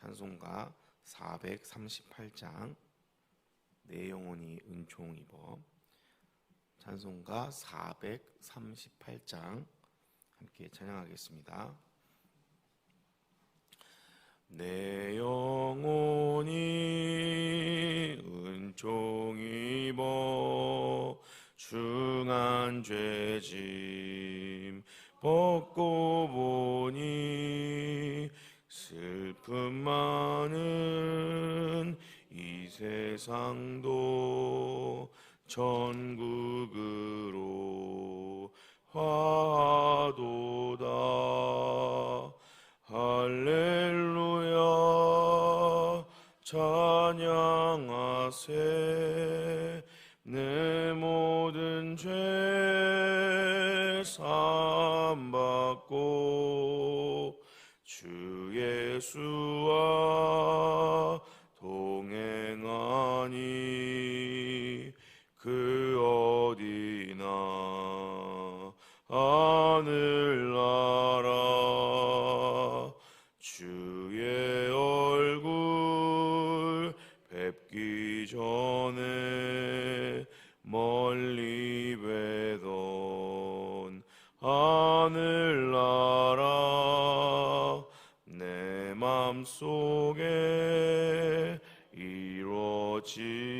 찬송가 438장. 내 영혼이 은총 입어 찬송가 438장. 함께 찬양하겠습니다. 내 영혼이 은총 입어 중한 죄짐 벗고 보니 슬픔 많은 이 세상도 천국으로 화도다. 할렐루야 찬양하세. 내 모든 죄 사함 주 내 맘속에 이루어지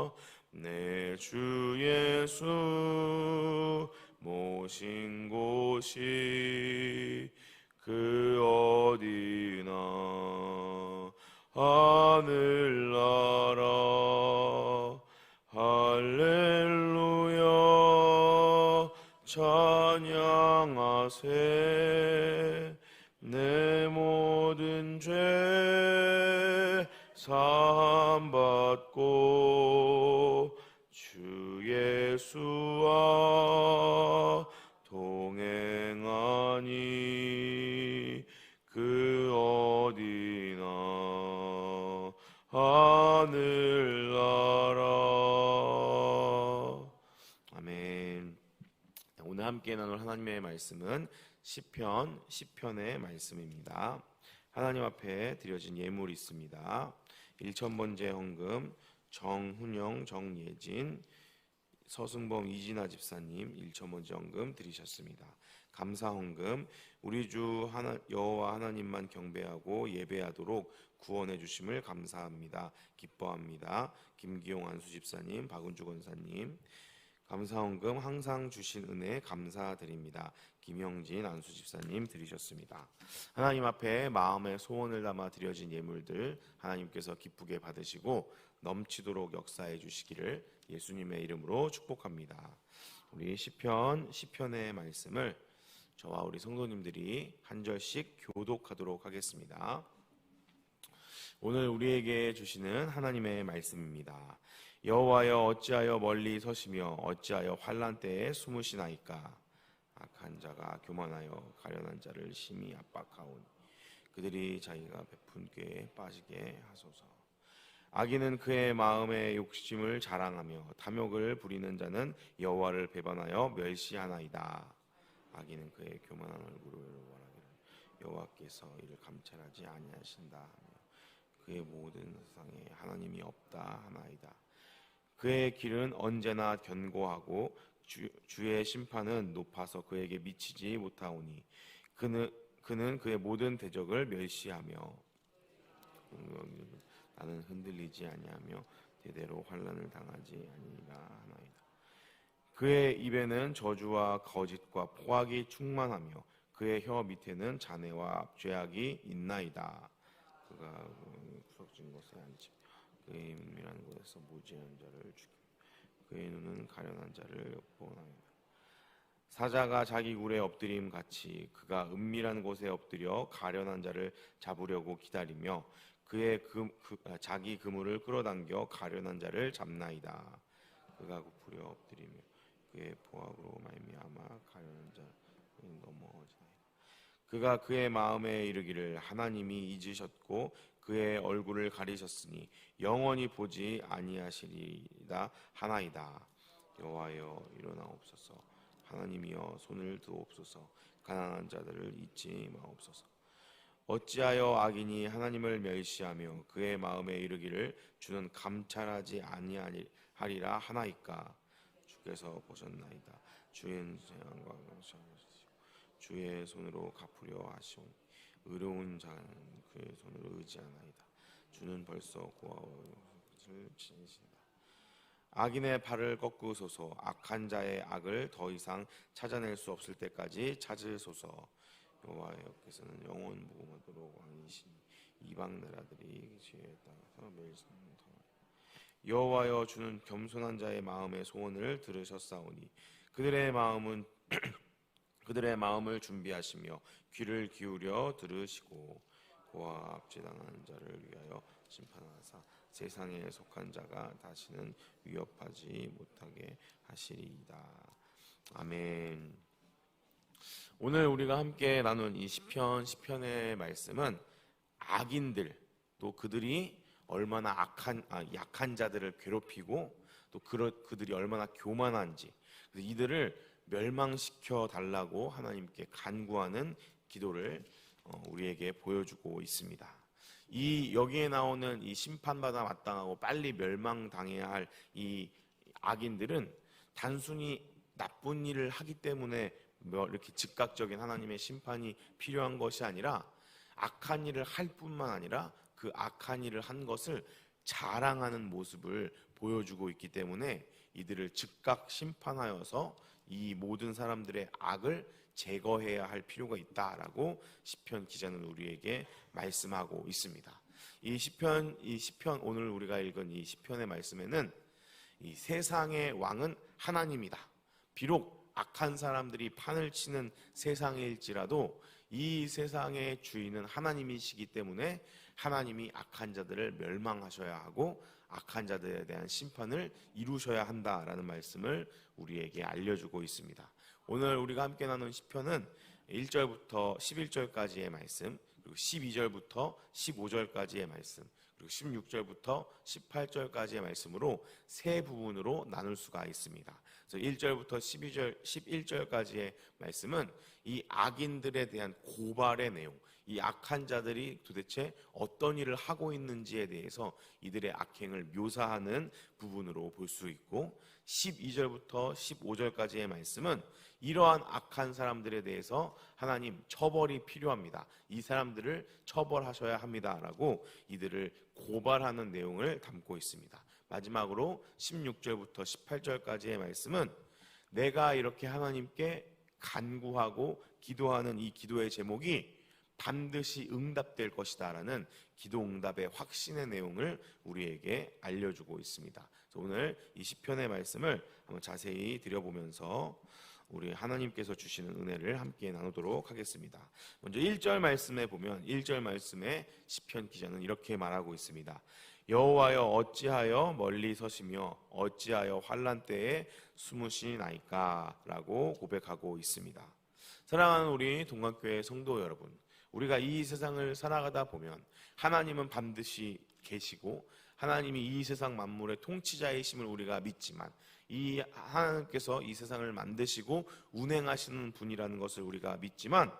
내 주 예수 모신 곳이 그 어디나 하늘나라. 할렐루야. 찬양하세. 내 모든 죄 사함받고 주 예수와 동행하니 그 어디나 하늘나라 아멘 오늘 함께 나눌 하나님의 말씀은 시편 시편의 말씀입니다. 하나님 앞에 드려진 예물이 있습니다. 1천번째 헌금 정훈영 정예진 서승범 이진아 집사님 1천 번째 헌금 드리셨습니다. 감사 헌금 우리 주 하나, 여호와 하나님만 경배하고 예배하도록 구원해 주심을 감사합니다. 기뻐합니다. 김기용 안수 집사님, 박은주 권사님 감사 헌금 항상 주신 은혜 감사드립니다. 김영진 안수 집사님 드리셨습니다. 하나님 앞에 마음의 소원을 담아 드려진 예물들 하나님께서 기쁘게 받으시고 넘치도록 역사해 주시기를 예수님의 이름으로 축복합니다. 우리 시편 시편의 말씀을 저와 우리 성도님들이 한 절씩 교독하도록 하겠습니다. 오늘 우리에게 주시는 하나님의 말씀입니다. 여호와여 어찌하여 멀리 서시며 어찌하여 환란 때에 숨으시나이까 악한 자가 교만하여 가련한 자를 심히 압박하오니 그들이 자기가 베푼 꾀에 빠지게 하소서. 악인은 그의 마음의 욕심을 자랑하며 탐욕을 부리는 자는 여호와를 배반하여 멸시하나이다. 악인은 그의 교만한 얼굴을 원하기를 여호와께서 이를 감찰하지 아니하신다 그의 모든 세상에 하나님이 없다 하나이다. 그의 길은 언제나 견고하고 주, 주의 심판은 높아서 그에게 미치지 못하오니 그는 그는 그의 모든 대적을 멸시하며 나는 흔들리지 아니하며 대대로 환란을 당하지 아니라 하나이다. 그의 입에는 저주와 거짓과 포악이 충만하며 그의 혀 밑에는 잔해와 죄악이 있나이다. 그가 구석진 곳에 앉지 그의 은밀한 곳에서 무지한 자를 죽이며 그의 눈은 가련한 자를 엿보나이다. 사자가 자기 굴에 엎드림 같이 그가 은밀한 곳에 엎드려 가련한 자를 잡으려고 기다리며 그의 금, 그, 아, 자기 그물을 끌어당겨 가련한 자를 잡나이다. 그가 부풀려 엎드리며 그의 보압으로 말미암아 가련한 자를 넘어지나이다. 그가 그의 마음에 이르기를 하나님이 잊으셨고 그의 얼굴을 가리셨으니 영원히 보지 아니하시리다 하나이다. 여호와여 일어나옵소서. 하나님이여 손을 드옵소서. 가난한 자들을 잊지 마옵소서. 어찌하여 악인이 하나님을 멸시하며 그의 마음에 이르기를 주는 감찰하지 아니하리라 하나이까? 주께서 보셨나이다. 주의 재앙과 주의 손으로 갚으려 하시오니 의로운 자는 그의 손을 의지하나이다. 주는 벌써 고아를 지니신다 악인의 발을 꺾으소서. 악한 자의 악을 더 이상 찾아낼 수 없을 때까지 찾으소서. 여호와께서는 영원 무궁하도록 왕이시니 이방 나라들이 지혜에 따라서 멸시하는 여호와여 주는 겸손한 자의 마음의 소원을 들으셨사오니 그들의 마음은 그들의 마음을 준비하시며 귀를 기울여 들으시고 고아 압제당한 자를 위하여 심판하사 세상에 속한 자가 다시는 위협하지 못하게 하시리이다. 아멘. 오늘 우리가 함께 나눈 이 시편 시편의 말씀은 악인들 또 그들이 얼마나 악한 아, 약한 자들을 괴롭히고 또 그러, 그들이 얼마나 교만한지 이들을 멸망시켜 달라고 하나님께 간구하는 기도를 어, 우리에게 보여주고 있습니다. 이 여기에 나오는 이 심판받아 마땅하고 빨리 멸망당해야 할 이 악인들은 단순히 나쁜 일을 하기 때문에 뭐 이렇게 즉각적인 하나님의 심판이 필요한 것이 아니라 악한 일을 할 뿐만 아니라 그 악한 일을 한 것을 자랑하는 모습을 보여주고 있기 때문에 이들을 즉각 심판하여서 이 모든 사람들의 악을 제거해야 할 필요가 있다라고 시편 기자는 우리에게 말씀하고 있습니다. 이 시편 이 시편 오늘 우리가 읽은 이 시편의 말씀에는 이 세상의 왕은 하나님이다. 비록 악한 사람들이 판을 치는 세상일지라도 이 세상의 주인은 하나님이시기 때문에 하나님이 악한 자들을 멸망하셔야 하고 악한 자들에 대한 심판을 이루셔야 한다라는 말씀을 우리에게 알려주고 있습니다. 오늘 우리가 함께 나눈 시편은 1절부터 11절까지의 말씀, 그리고 12절부터 15절까지의 말씀, 그리고 16절부터 18절까지의 말씀으로 세 부분으로 나눌 수가 있습니다. 그래서 1절부터 12절, 11절까지의 말씀은 이 악인들에 대한 고발의 내용, 이 악한 자들이 도대체 어떤 일을 하고 있는지에 대해서 이들의 악행을 묘사하는 부분으로 볼 수 있고 12절부터 15절까지의 말씀은 이러한 악한 사람들에 대해서 하나님 처벌이 필요합니다. 이 사람들을 처벌하셔야 합니다라고 이들을 고발하는 내용을 담고 있습니다. 마지막으로 16절부터 18절까지의 말씀은 내가 이렇게 하나님께 간구하고 기도하는 이 기도의 제목이 반드시 응답될 것이다라는 기도 응답의 확신의 내용을 우리에게 알려주고 있습니다. 오늘 이 시편의 말씀을 한번 자세히 들여보면서 우리 하나님께서 주시는 은혜를 함께 나누도록 하겠습니다. 먼저 1절 말씀에 보면 1절 말씀에 시편 기자는 이렇게 말하고 있습니다. 여호와여 어찌하여 멀리 서시며 어찌하여 환란 때에 숨으시나이까라고 고백하고 있습니다. 사랑하는 우리 동학교의 성도 여러분, 우리가 이 세상을 살아가다 보면 하나님은 반드시 계시고 하나님이 이 세상 만물의 통치자이심을 우리가 믿지만 이 하나님께서 이 세상을 만드시고 운행하시는 분이라는 것을 우리가 믿지만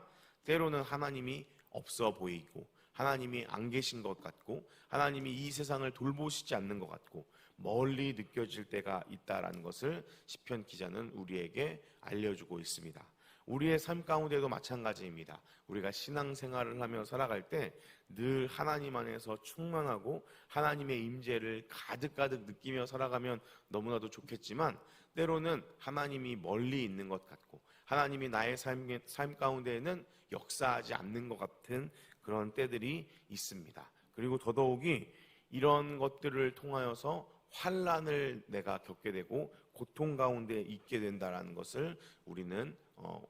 때로는 하나님이 없어 보이고 하나님이 안 계신 것 같고 하나님이 이 세상을 돌보시지 않는 것 같고 멀리 느껴질 때가 있다라는 것을 시편 기자는 우리에게 알려주고 있습니다. 우리의 삶 가운데도 마찬가지입니다. 우리가 신앙생활을 하며 살아갈 때 늘 하나님 안에서 충만하고 하나님의 임재를 가득가득 느끼며 살아가면 너무나도 좋겠지만 때로는 하나님이 멀리 있는 것 같고 하나님이 나의 삶, 삶 가운데에는 역사하지 않는 것 같은 그런 때들이 있습니다. 그리고 더더욱이 이런 것들을 통하여서 환란을 내가 겪게 되고 고통 가운데 있게 된다라는 것을 우리는 어,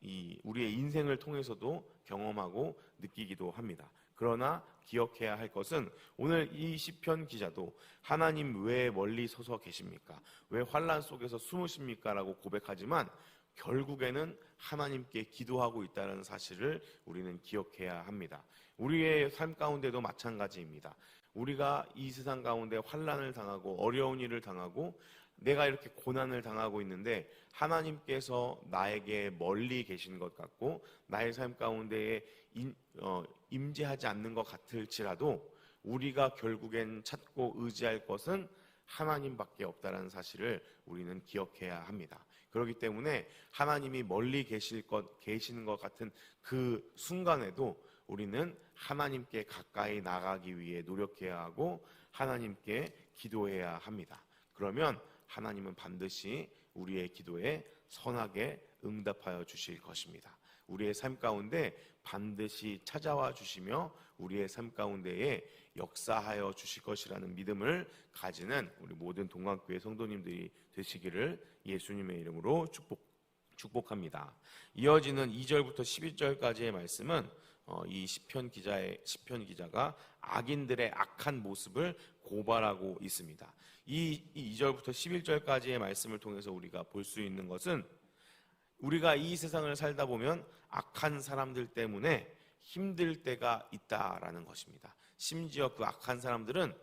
이 우리의 인생을 통해서도 경험하고 느끼기도 합니다. 그러나 기억해야 할 것은 오늘 이 시편 기자도 하나님 왜 멀리 서서 계십니까? 왜 환란 속에서 숨으십니까라고 고백하지만 결국에는 하나님께 기도하고 있다는 사실을 우리는 기억해야 합니다. 우리의 삶 가운데도 마찬가지입니다. 우리가 이 세상 가운데 환란을 당하고 어려운 일을 당하고 내가 이렇게 고난을 당하고 있는데 하나님께서 나에게 멀리 계신 것 같고 나의 삶 가운데에 인, 어, 임재하지 않는 것 같을지라도 우리가 결국엔 찾고 의지할 것은 하나님밖에 없다는 사실을 우리는 기억해야 합니다. 그렇기 때문에 하나님이 멀리 계실 것 계시는 것 같은 그 순간에도 우리는 하나님께 가까이 나가기 위해 노력해야 하고 하나님께 기도해야 합니다. 그러면 하나님은 반드시 우리의 기도에 선하게 응답하여 주실 것입니다. 우리의 삶 가운데 반드시 찾아와 주시며 우리의 삶 가운데에 역사하여 주실 것이라는 믿음을 가지는 우리 모든 동학교회 성도님들이 되시기를 예수님의 이름으로 축복 축복합니다. 이어지는 2절부터 11절까지의 말씀은 어, 이 시편 기자의 시편 기자가 악인들의 악한 모습을 고발하고 있습니다. 이, 이 2절부터 11절까지의 말씀을 통해서 우리가 볼 수 있는 것은 우리가 이 세상을 살다 보면 악한 사람들 때문에 힘들 때가 있다라는 것입니다. 심지어 그 악한 사람들은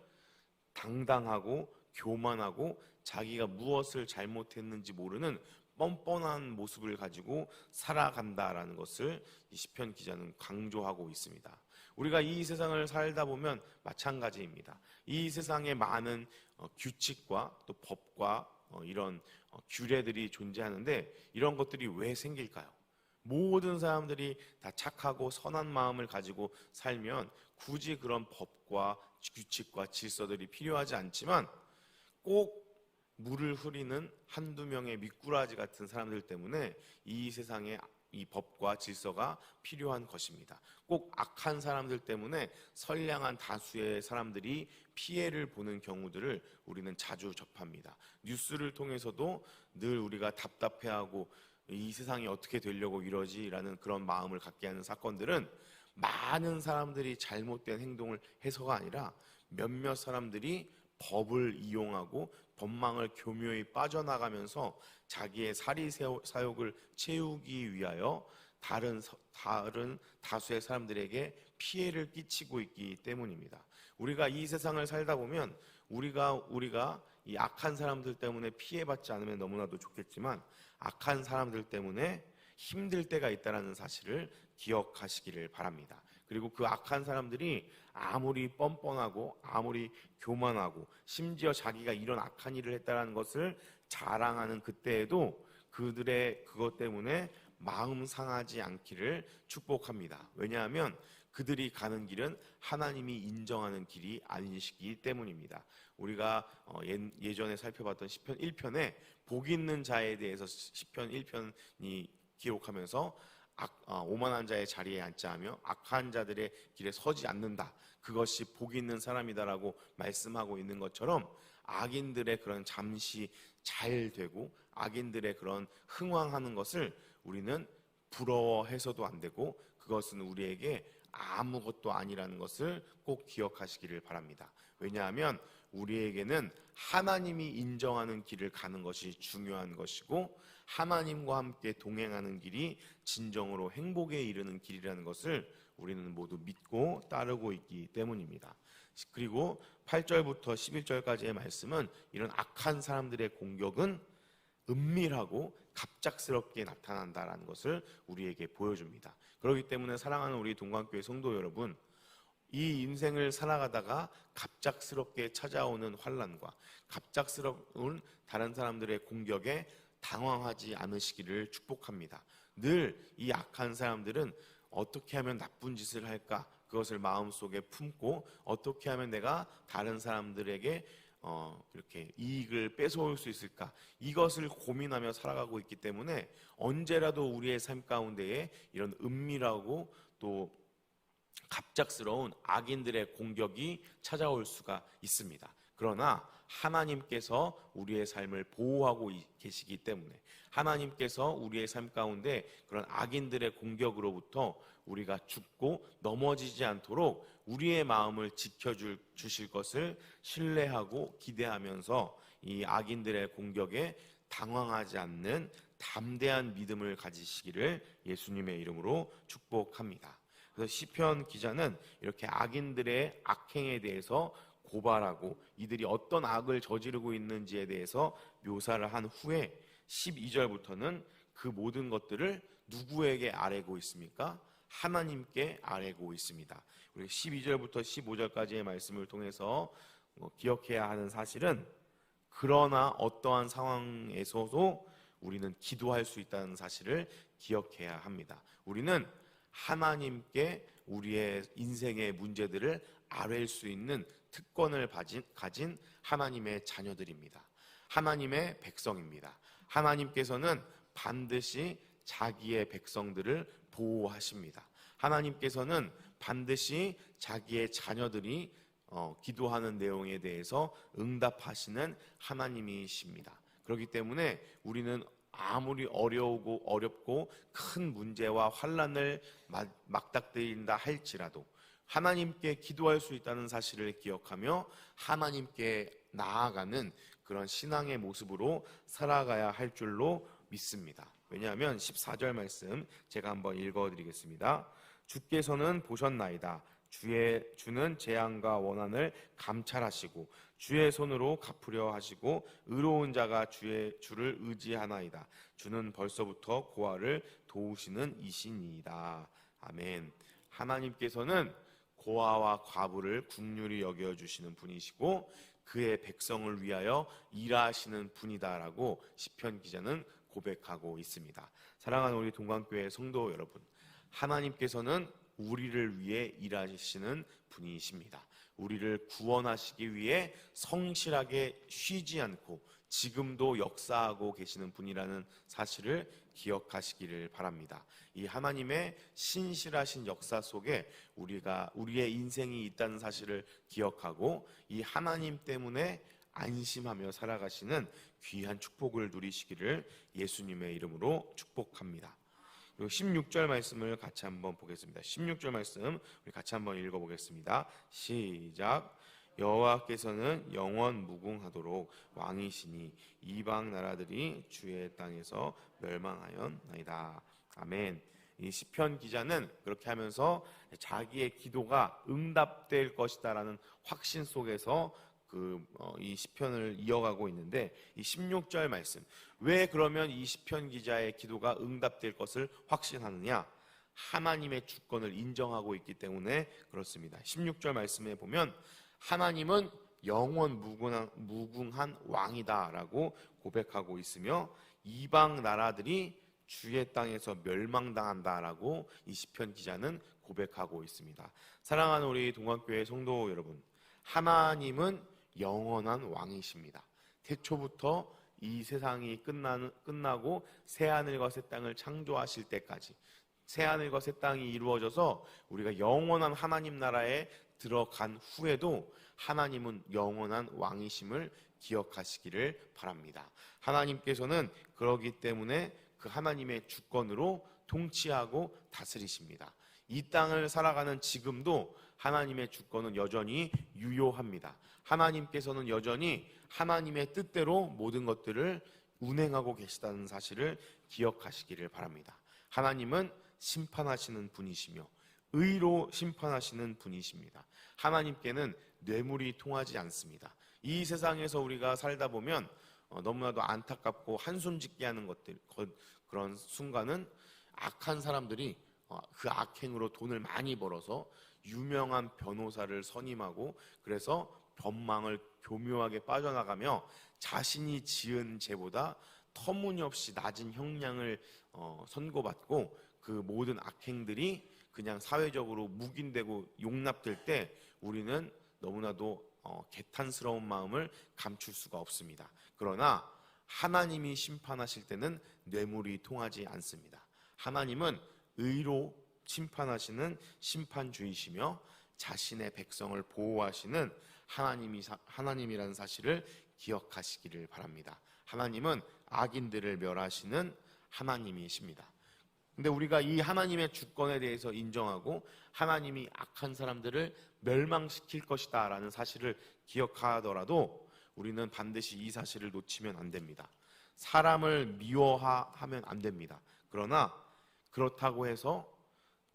당당하고 교만하고 자기가 무엇을 잘못했는지 모르는 뻔뻔한 모습을 가지고 살아간다라는 것을 이 시편 기자는 강조하고 있습니다. 우리가 이 세상을 살다 보면 마찬가지입니다. 이 세상에 많은 어, 규칙과 또 법과 어, 이런 어, 규례들이 존재하는데 이런 것들이 왜 생길까요? 모든 사람들이 다 착하고 선한 마음을 가지고 살면 굳이 그런 법과 규칙과 질서들이 필요하지 않지만 꼭 물을 흐리는 한두 명의 미꾸라지 같은 사람들 때문에 이 세상에 이 법과 질서가 필요한 것입니다. 꼭 악한 사람들 때문에 선량한 다수의 사람들이 피해를 보는 경우들을 우리는 자주 접합니다. 뉴스를 통해서도 늘 우리가 답답해하고 이 세상이 어떻게 되려고 이러지라는 그런 마음을 갖게 하는 사건들은 많은 사람들이 잘못된 행동을 해서가 아니라 몇몇 사람들이 법을 이용하고 법망을 교묘히 빠져나가면서 자기의 사리 사욕을 채우기 위하여 다른 다른 다수의 사람들에게 피해를 끼치고 있기 때문입니다. 우리가 이 세상을 살다 보면 우리가 우리가 이 악한 사람들 때문에 피해받지 않으면 너무나도 좋겠지만 악한 사람들 때문에 힘들 때가 있다는 사실을 기억하시기를 바랍니다. 그리고 그 악한 사람들이 아무리 뻔뻔하고 아무리 교만하고 심지어 자기가 이런 악한 일을 했다는 것을 자랑하는 그때에도 그들의 그것 때문에 마음 상하지 않기를 축복합니다. 왜냐하면 그들이 가는 길은 하나님이 인정하는 길이 아니시기 때문입니다. 우리가 어, 예전에 살펴봤던 시편 1편에 복 있는 자에 대해서 시편 1편이 기록하면서 악, 어, 오만한 자의 자리에 앉자 하며 악한 자들의 길에 서지 않는다. 그것이 복 있는 사람이다라고 말씀하고 있는 것처럼 악인들의 그런 잠시 잘 되고 악인들의 그런 흥왕하는 것을 우리는 부러워해서도 안 되고 그것은 우리에게 아무것도 아니라는 것을 꼭 기억하시기를 바랍니다. 왜냐하면 우리에게는 하나님이 인정하는 길을 가는 것이 중요한 것이고 하나님과 함께 동행하는 길이 진정으로 행복에 이르는 길이라는 것을 우리는 모두 믿고 따르고 있기 때문입니다. 그리고 8절부터 11절까지의 말씀은 이런 악한 사람들의 공격은 은밀하고 갑작스럽게 나타난다라는 것을 우리에게 보여줍니다. 그렇기 때문에 사랑하는 우리 동관교회 성도 여러분, 이 인생을 살아가다가 갑작스럽게 찾아오는 환란과 갑작스러운 다른 사람들의 공격에 당황하지 않으시기를 축복합니다. 늘 이 악한 사람들은 어떻게 하면 나쁜 짓을 할까? 그것을 마음속에 품고 어떻게 하면 내가 다른 사람들에게 어, 이렇게 이익을 뺏어올 수 있을까? 이것을 고민하며 살아가고 있기 때문에 언제라도 우리의 삶 가운데에 이런 은밀하고 또 갑작스러운 악인들의 공격이 찾아올 수가 있습니다. 그러나 하나님께서 우리의 삶을 보호하고 계시기 때문에 하나님께서 우리의 삶 가운데 그런 악인들의 공격으로부터 우리가 죽고 넘어지지 않도록 우리의 마음을 지켜 주실 것을 신뢰하고 기대하면서 이 악인들의 공격에 당황하지 않는 담대한 믿음을 가지시기를 예수님의 이름으로 축복합니다. 그래서 시편 기자는 이렇게 악인들의 악행에 대해서 고발하고 이들이 어떤 악을 저지르고 있는지에 대해서 묘사를 한 후에 12절부터는 그 모든 것들을 누구에게 아뢰고 있습니까? 하나님께 아뢰고 있습니다. 우리 12절부터 15절까지의 말씀을 통해서 뭐 기억해야 하는 사실은 그러나 어떠한 상황에서도 우리는 기도할 수 있다는 사실을 기억해야 합니다. 우리는 하나님께 우리의 인생의 문제들을 아뢰일 수 있는 특권을 가진 하나님의 자녀들입니다. 하나님의 백성입니다. 하나님께서는 반드시 자기의 백성들을 보호하십니다. 하나님께서는 반드시 자기의 자녀들이 어, 기도하는 내용에 대해서 응답하시는 하나님이십니다. 그렇기 때문에 우리는 아무리 어려우고 어렵고 큰 문제와 환란을 막닥뜨린다 할지라도 하나님께 기도할 수 있다는 사실을 기억하며 하나님께 나아가는 그런 신앙의 모습으로 살아가야 할 줄로 믿습니다. 왜냐하면 14절 말씀 제가 한번 읽어 드리겠습니다. 주께서는 보셨나이다. 주의 주는 재앙과 원한을 감찰하시고 주의 손으로 갚으려 하시고 의로운 자가 주의 주를 의지하나이다. 주는 벌써부터 고아를 도우시는 이신이다. 아멘. 하나님께서는 고아와 과부를 국률이 여겨 주시는 분이시고 그의 백성을 위하여 일하시는 분이다라고 시편 기자는 고백하고 있습니다. 사랑하는 우리 동관교회 성도 여러분, 하나님께서는 우리를 위해 일하시는 분이십니다. 우리를 구원하시기 위해 성실하게 쉬지 않고 지금도 역사하고 계시는 분이라는 사실을 기억하시기를 바랍니다. 이 하나님의 신실하신 역사 속에 우리가 우리의 인생이 있다는 사실을 기억하고 이 하나님 때문에 안심하며 살아가시는 귀한 축복을 누리시기를 예수님의 이름으로 축복합니다. 그리고 16절 말씀을 같이 한번 보겠습니다. 16절 말씀 우리 같이 한번 읽어보겠습니다. 시작. 여호와께서는 영원 무궁하도록 왕이시니 이방 나라들이 주의 땅에서 멸망하였나이다. 아멘. 이 시편 기자는 그렇게 하면서 자기의 기도가 응답될 것이다라는 확신 속에서 그이 어, 시편을 이어가고 있는데 이 16절 말씀 왜 그러면 이 시편 기자의 기도가 응답될 것을 확신하느냐? 하나님의 주권을 인정하고 있기 때문에 그렇습니다. 16절 말씀에 보면 하나님은 영원 무궁한, 무궁한 왕이다라고 고백하고 있으며 이방 나라들이 주의 땅에서 멸망당한다라고 이 시편 기자는 고백하고 있습니다. 사랑하는 우리 동안교회 성도 여러분, 하나님은 영원한 왕이십니다. 태초부터 이 세상이 끝나는, 끝나고 새 하늘과 새 땅을 창조하실 때까지 새 하늘과 새 땅이 이루어져서 우리가 영원한 하나님 나라에 들어간 후에도 하나님은 영원한 왕이심을 기억하시기를 바랍니다. 하나님께서는 그러기 때문에 그 하나님의 주권으로 통치하고 다스리십니다. 이 땅을 살아가는 지금도 하나님의 주권은 여전히 유효합니다. 하나님께서는 여전히 하나님의 뜻대로 모든 것들을 운행하고 계시다는 사실을 기억하시기를 바랍니다. 하나님은 심판하시는 분이시며 의로 심판하시는 분이십니다. 하나님께는 뇌물이 통하지 않습니다. 이 세상에서 우리가 살다 보면 어, 너무나도 안타깝고 한숨 짓게 하는 것들 거- 그런 순간은 악한 사람들이 어, 그 악행으로 돈을 많이 벌어서 유명한 변호사를 선임하고 그래서 변망을 교묘하게 빠져나가며 자신이 지은 죄보다 터무니없이 낮은 형량을 어, 선고받고 그 모든 악행들이 그냥 사회적으로 묵인되고 용납될 때 우리는 너무나도 어, 개탄스러운 마음을 감출 수가 없습니다. 그러나 하나님이 심판하실 때는 뇌물이 통하지 않습니다. 하나님은 의로 심판하시는 심판주이시며 자신의 백성을 보호하시는 하나님이 하나님이라는 사실을 기억하시기를 바랍니다. 하나님은 악인들을 멸하시는 하나님이십니다. 근데 우리가 이 하나님의 주권에 대해서 인정하고 하나님이 악한 사람들을 멸망시킬 것이다 라는 사실을 기억하더라도 우리는 반드시 이 사실을 놓치면 안 됩니다. 사람을 미워하면 안 됩니다. 그러나 그렇다고 해서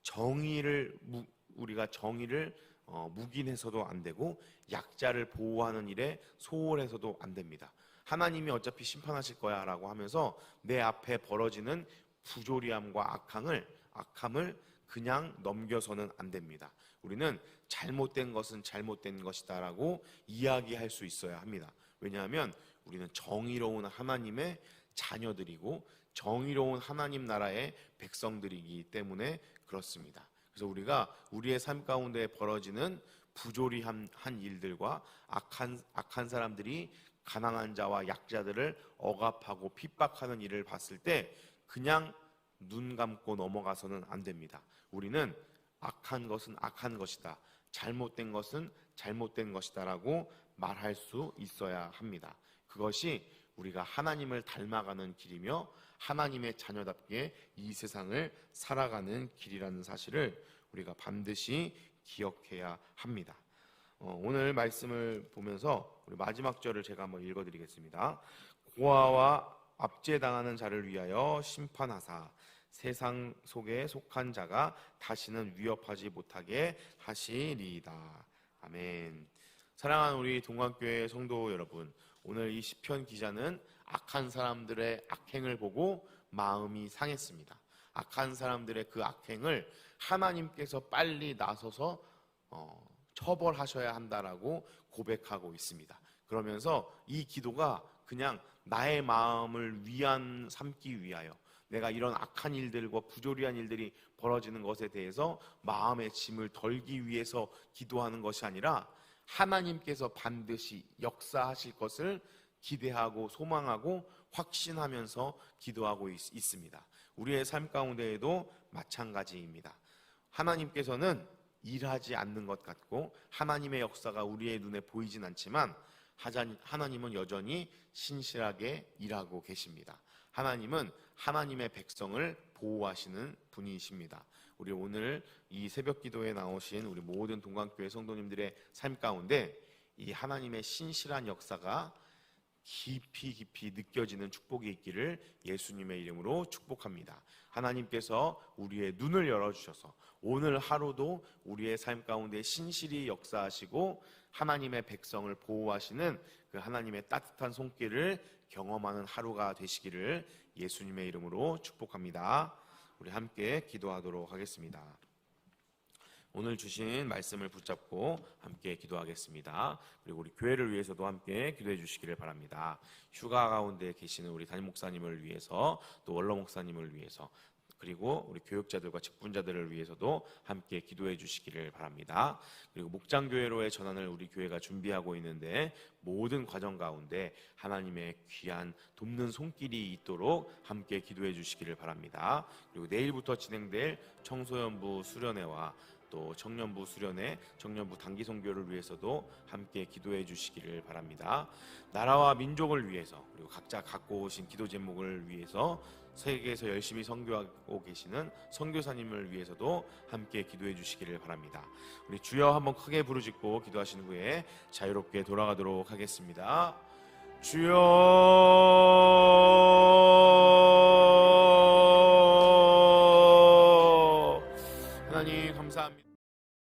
정의를 무- 우리가 정의를 어, 묵인해서도 안 되고 약자를 보호하는 일에 소홀해서도 안 됩니다. 하나님이 어차피 심판하실 거야라고 하면서 내 앞에 벌어지는 부조리함과 악함을 악함을 그냥 넘겨서는 안 됩니다. 우리는 잘못된 것은 잘못된 것이다라고 이야기할 수 있어야 합니다. 왜냐하면 우리는 정의로운 하나님의 자녀들이고 정의로운 하나님 나라의 백성들이기 때문에 그렇습니다. 그래서 우리가 우리의 삶 가운데 벌어지는 부조리한 한 일들과 악한 악한 사람들이 가난한 자와 약자들을 억압하고 핍박하는 일을 봤을 때 그냥 눈 감고 넘어가서는 안 됩니다. 우리는 악한 것은 악한 것이다. 잘못된 것은 잘못된 것이다라고 말할 수 있어야 합니다. 그것이 우리가 하나님을 닮아가는 길이며 하나님의 자녀답게 이 세상을 살아가는 길이라는 사실을 우리가 반드시 기억해야 합니다. 어, 오늘 말씀을 보면서 우리 마지막 절을 제가 한번 읽어드리겠습니다. 고아와 압제당하는 자를 위하여 심판하사 세상 속에 속한 자가 다시는 위협하지 못하게 하시리이다. 아멘. 사랑하는 우리 동관교회 성도 여러분, 오늘 이 시편 기자는 악한 사람들의 악행을 보고 마음이 상했습니다. 악한 사람들의 그 악행을 하나님께서 빨리 나서서 어, 처벌하셔야 한다라고 고백하고 있습니다. 그러면서 이 기도가 그냥 나의 마음을 위안 삼기 위하여 내가 이런 악한 일들과 부조리한 일들이 벌어지는 것에 대해서 마음의 짐을 덜기 위해서 기도하는 것이 아니라 하나님께서 반드시 역사하실 것을 기대하고 소망하고 확신하면서 기도하고 있, 습니다 우리의 삶 가운데에도 마찬가지입니다. 하나님께서는 일하지 않는 것 같고 하나님의 역사가 우리의 눈에 보이진 않지만 하나님은 여전히 신실하게 일하고 계십니다. 하나님은 하나님의 백성을 보호하시는 분이십니다. 우리 오늘 이 새벽 기도에 나오신 우리 모든 동강교회 성도님들의 삶 가운데 이 하나님의 신실한 역사가 깊이 깊이 느껴지는 축복이 있기를 예수님의 이름으로 축복합니다. 하나님께서 우리의 눈을 열어주셔서 오늘 하루도 우리의 삶 가운데 신실히 역사하시고 하나님의 백성을 보호하시는 그 하나님의 따뜻한 손길을 경험하는 하루가 되시기를 예수님의 이름으로 축복합니다. 우리 함께 기도하도록 하겠습니다. 오늘 주신 말씀을 붙잡고 함께 기도하겠습니다. 그리고 우리 교회를 위해서도 함께 기도해 주시기를 바랍니다. 휴가 가운데 계시는 우리 담임 목사님을 위해서 또 원로 목사님을 위해서 그리고 우리 교육자들과 직분자들을 위해서도 함께 기도해 주시기를 바랍니다. 그리고 목장 교회로의 전환을 우리 교회가 준비하고 있는데 모든 과정 가운데 하나님의 귀한 돕는 손길이 있도록 함께 기도해 주시기를 바랍니다. 그리고 내일부터 진행될 청소년부 수련회와 또 청년부 수련회, 청년부 단기 선교를 위해서도 함께 기도해 주시기를 바랍니다. 나라와 민족을 위해서 그리고 각자 갖고 오신 기도 제목을 위해서 세계에서 열심히 선교하고 계시는 선교사님을 위해서도 함께 기도해 주시기를 바랍니다. 우리 주여 한번 크게 부르짖고 기도하신 후에 자유롭게 돌아가도록 하겠습니다. 주여 하나님 감사합니다.